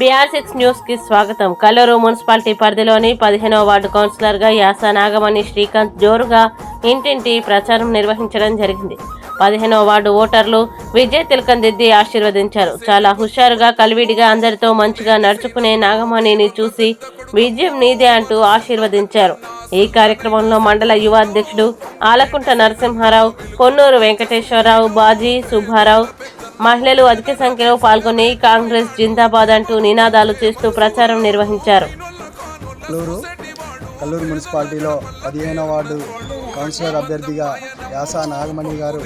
BR six న్యూస్కి స్వాగతం. Kalluru municipality పరిధిలోని పదిహేనవ వార్డు కౌన్సిలర్గా యాస నాగమణి శ్రీకాంత్ జోరుగా ఇంటింటి ప్రచారం నిర్వహించడం జరిగింది. పదిహేనవ వార్డు ఓటర్లు విజయ్ తిలకందిద్ది ఆశీర్వదించారు. చాలా హుషారుగా కలివిడిగా అందరితో మంచిగా నడుచుకునే నాగమణిని చూసి విజయం నీదే అంటూ ఆశీర్వదించారు. ఈ కార్యక్రమంలో మండల యువ అధ్యక్షుడు ఆలకుంట నరసింహారావు కొన్నూరు వెంకటేశ్వరరావు బాజీ సుబ్బారావు మహిళలు అధిక సంఖ్యలో పాల్గొని కాంగ్రెస్ జిందాబాద్ అంటూ నినాదాలు చేస్తూ ప్రచారం నిర్వహించారు. కల్లూరు కల్లూరు మున్సిపాలిటీలో పదిహేనో వార్డు కౌన్సిలర్ అభ్యర్థిగా యాసా నాగమణి గారు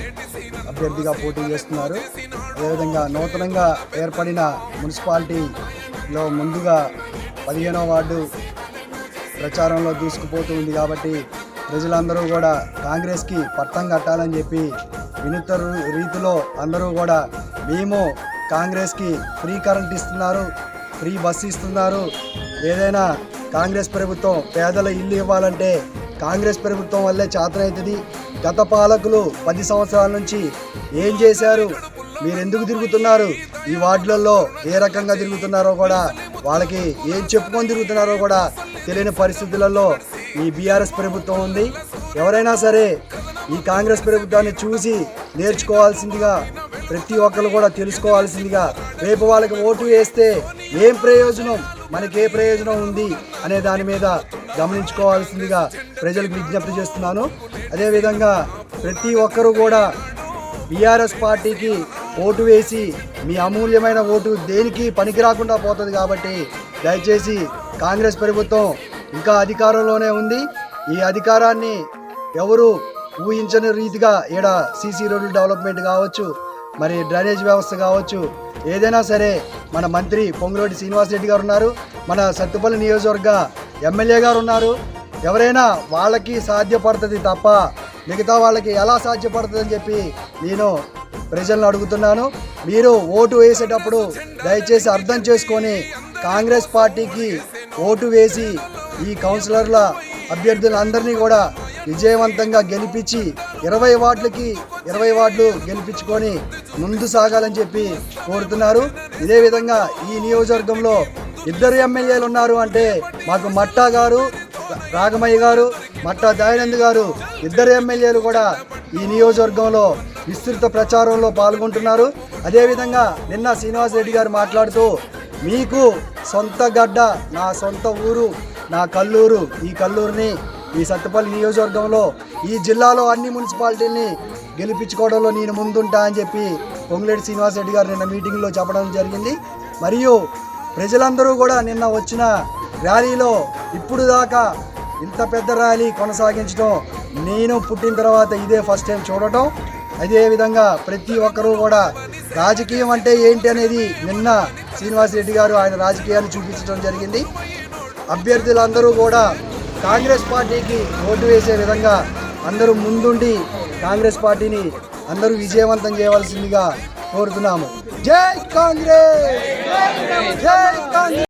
అభ్యర్థిగా పోటీ చేస్తున్నారు. అదేవిధంగా నూతనంగా ఏర్పడిన మున్సిపాలిటీలో ముందుగా పదిహేనవ వార్డు ప్రచారంలో దూసుకుపోతూ ఉంది కాబట్టి ప్రజలందరూ కూడా కాంగ్రెస్కి పట్టం కట్టాలని చెప్పి వినూత్న రీతిలో అందరూ కూడా మేము కాంగ్రెస్కి ఫ్రీ కరెంట్ ఇస్తున్నారు ఫ్రీ బస్సు ఇస్తున్నారు. ఏదైనా కాంగ్రెస్ ప్రభుత్వం పేదల ఇల్లు ఇవ్వాలంటే కాంగ్రెస్ ప్రభుత్వం వల్లే చేతనవుతుంది గత పాలకులు పది సంవత్సరాల నుంచి ఏం చేశారు? మీరు ఎందుకు తిరుగుతున్నారు? ఈ వార్డులలో ఏ రకంగా తిరుగుతున్నారో కూడా వాళ్ళకి ఏం చెప్పుకొని తిరుగుతున్నారో కూడా తెలియని పరిస్థితులలో ఈ బీఆర్ఎస్ ప్రభుత్వం ఉంది. ఎవరైనా సరే ఈ కాంగ్రెస్ ప్రభుత్వాన్ని చూసి నేర్చుకోవాల్సిందిగా ప్రతి ఒక్కరు కూడా తెలుసుకోవాల్సిందిగా రేపు వాళ్ళకి ఓటు వేస్తే ఏం ప్రయోజనం? మనకే ప్రయోజనం ఉంది? అనే దాని మీద గమనించుకోవాల్సిందిగా ప్రజలకు విజ్ఞప్తి చేస్తున్నాను. అదేవిధంగా ప్రతి ఒక్కరూ కూడా బీఆర్ఎస్ పార్టీకి ఓటు వేసి మీ అమూల్యమైన ఓటు దేనికి పనికి రాకుండా పోతుంది కాబట్టి దయచేసి కాంగ్రెస్ ప్రభుత్వం ఇంకా అధికారంలోనే ఉంది. ఈ అధికారాన్ని ఎవరు ఊహించని రీతిగా ఈడ సీసీ రోడ్లు డెవలప్మెంట్ కావచ్చు మరి డ్రైనేజ్ వ్యవస్థ కావచ్చు ఏదైనా సరే మన మంత్రి పొంగులేటి శ్రీనివాసరెడ్డి గారు ఉన్నారు మన సత్తుపల్లి నియోజకవర్గ ఎమ్మెల్యే గారు ఉన్నారు. ఎవరైనా వాళ్ళకి సాధ్యపడుతుంది తప్ప మిగతా వాళ్ళకి ఎలా సాధ్యపడుతుంది అని చెప్పి నేను ప్రజలను అడుగుతున్నాను. మీరు ఓటు వేసేటప్పుడు దయచేసి అర్థం చేసుకొని కాంగ్రెస్ పార్టీకి ఓటు వేసి ఈ కౌన్సిలర్ల అభ్యర్థులందరినీ కూడా విజయవంతంగా గెలిపించి ఇరవై వార్డులకి ఇరవై వార్డులు గెలిపించుకొని ముందు సాగాలని చెప్పి కోరుతున్నారు. ఇదే విధంగా ఈ నియోజకవర్గంలో ఇద్దరు ఎమ్మెల్యేలు ఉన్నారు అంటే మాకు మట్టా గారు రాగమయ్య గారు మట్టా దయానంద్ గారు ఇద్దరు ఎమ్మెల్యేలు కూడా ఈ నియోజకవర్గంలో విస్తృత ప్రచారంలో పాల్గొంటున్నారు. అదేవిధంగా నిన్న శ్రీనివాస్ రెడ్డి గారు మాట్లాడుతూ మీకు సొంత గడ్డ నా సొంత ఊరు నా కల్లూరు ఈ కల్లూరుని ఈ సత్తపల్లి నియోజకవర్గంలో ఈ జిల్లాలో అన్ని మున్సిపాలిటీల్ని గెలిపించుకోవడంలో నేను ముందుంటా అని చెప్పి పొంగులేటి శ్రీనివాస్ రెడ్డి గారు నిన్న మీటింగ్లో చెప్పడం జరిగింది. మరియు ప్రజలందరూ కూడా నిన్న వచ్చిన ర్యాలీలో ఇప్పుడు దాకా ఇంత పెద్ద ర్యాలీ కొనసాగించడం నేను పుట్టిన తర్వాత ఇదే ఫస్ట్ టైం చూడటం. అదేవిధంగా ప్రతి ఒక్కరూ కూడా రాజకీయం అంటే ఏంటి అనేది నిన్న శ్రీనివాస్ రెడ్డి గారు ఆయన రాజకీయాన్ని చూపించడం జరిగింది. అభ్యర్థులందరూ కూడా కాంగ్రెస్ పార్టీకి ఓటు వేసే విధంగా అందరూ ముందుండి కాంగ్రెస్ పార్టీని అందరూ విజయవంతం చేయవలసిందిగా కోరుతున్నాము. జై కాంగ్రెస్! జై కాంగ్రెస్!